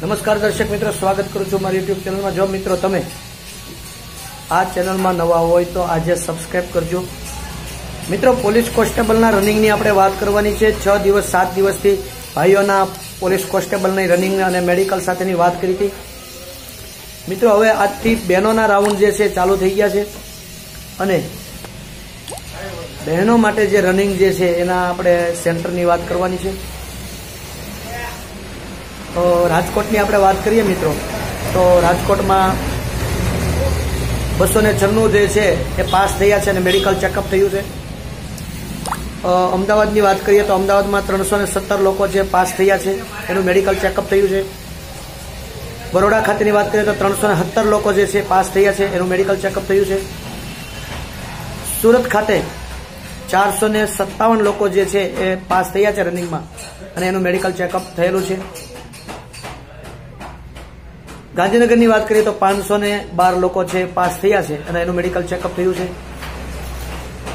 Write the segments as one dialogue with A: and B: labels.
A: નમસ્કાર દર્શક મિત્રો, સ્વાગત કરું છું મારી યુટ્યુબ ચેનલમાં જો મિત્રો તમે આ ચેનલમાં નવા હોય તો આજે સબસ્ક્રાઇબ કરજો. મિત્રો પોલીસ કોન્સ્ટેબલના રનિંગની આપણે વાત કરવાની છે. છ દિવસ, સાત દિવસથી ભાઈઓના પોલીસ કોન્સ્ટેબલની રનિંગ અને મેડિકલ સાથેની વાત કરી હતી. મિત્રો, હવે આજથી બહેનોના રાઉન્ડ જે છે, ચાલુ થઈ ગયા છે. અને બહેનો માટે જે રનિંગ જે છે, એના આપણે સેન્ટરની વાત કરવાની છે. તો રાજકોટની આપણે વાત કરીએ મિત્રો, તો રાજકોટમાં બસો ને છન્નું જે છે એ પાસ થયા છે અને મેડિકલ ચેકઅપ થયું છે. અમદાવાદની વાત કરીએ તો અમદાવાદમાં ત્રણસો ને સત્તર લોકો જે પાસ થયા છે, એનું મેડિકલ ચેકઅપ થયું છે. બરોડા ખાતેની વાત કરીએ તો ત્રણસો ને સત્તર લોકો જે છે પાસ થયા છે, એનું મેડિકલ ચેકઅપ થયું છે. સુરત ખાતે ચારસો સત્તાવન લોકો જે છે એ પાસ થયા છે રનિંગમાં અને એનું મેડિકલ ચેકઅપ થયેલું છે. ગાંધીનગરની વાત કરીએ તો પાંચસો બાર લોકો છે પાસ થયા છે અને એનું મેડિકલ ચેકઅપ થયું છે.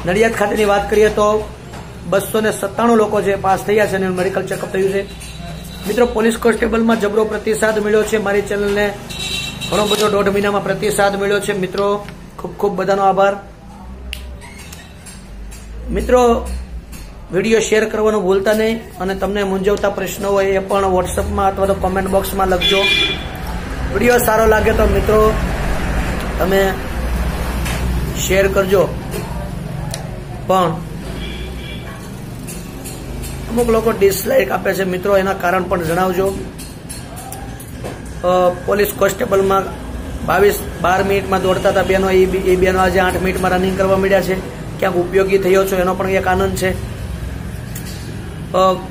A: નડિયાદ ખાતેની વાત કરીએ તો બસો ને સત્તાણું લોકો છે પાસ થયા છે અને એનું મેડિકલ ચેકઅપ થયું છે. મિત્રો, પોલીસ કોન્સ્ટેબલમાં જબરો પ્રતિસાદ મળ્યો છે. મારી ચેનલને ઘણો બધો દોઢ મહિનામાં પ્રતિસાદ મળ્યો છે. મિત્રો, ખૂબ ખૂબ બધાનો આભાર. મિત્રો, વીડિયો શેર કરવાનું ભૂલતા નહીં અને તમને મૂંઝવતા પ્રશ્નો હોય એ પણ વોટ્સઅપમાં અથવા તો કોમેન્ટ બોક્સમાં લખજો. વીડિયો સારો લાગે તો મિત્રો તમે શેર કરજો. પણ અમુક લોકો ડિસલાઇક આપે છે મિત્રો, એના કારણ પણ જણાવજો. પોલીસ કોન્સ્ટેબલમાં બાવીસ, બાર મિનિટમાં દોડતા હતા બેનો એ એ બેનો આજે આઠ મિનિટમાં રનિંગ કરવા મળ્યા છે. ક્યાંક ઉપયોગી થયો છો એનો પણ એક આનંદ છે.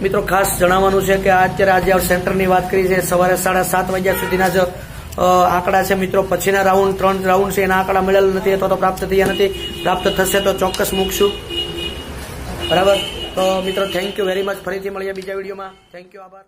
A: મિત્રો ખાસ જણાવવાનું છે કે અત્યારે આજે સેન્ટરની વાત કરી છે. સવારે સાડા સાત વાગ્યા સુધીના જ આંકડા છે મિત્રો. પછીના રાઉન્ડ ત્રણ રાઉન્ડ છે. એના આંકડા મળેલ નથી, અથવા તો પ્રાપ્ત થયા નથી. પ્રાપ્ત થશે તો ચોક્કસ મૂકશું. બરાબર? તો મિત્રો થેન્ક યુ વેરી મચ ફરીથી મળીએ બીજા વિડીયોમાં. થેન્ક યુ આભાર.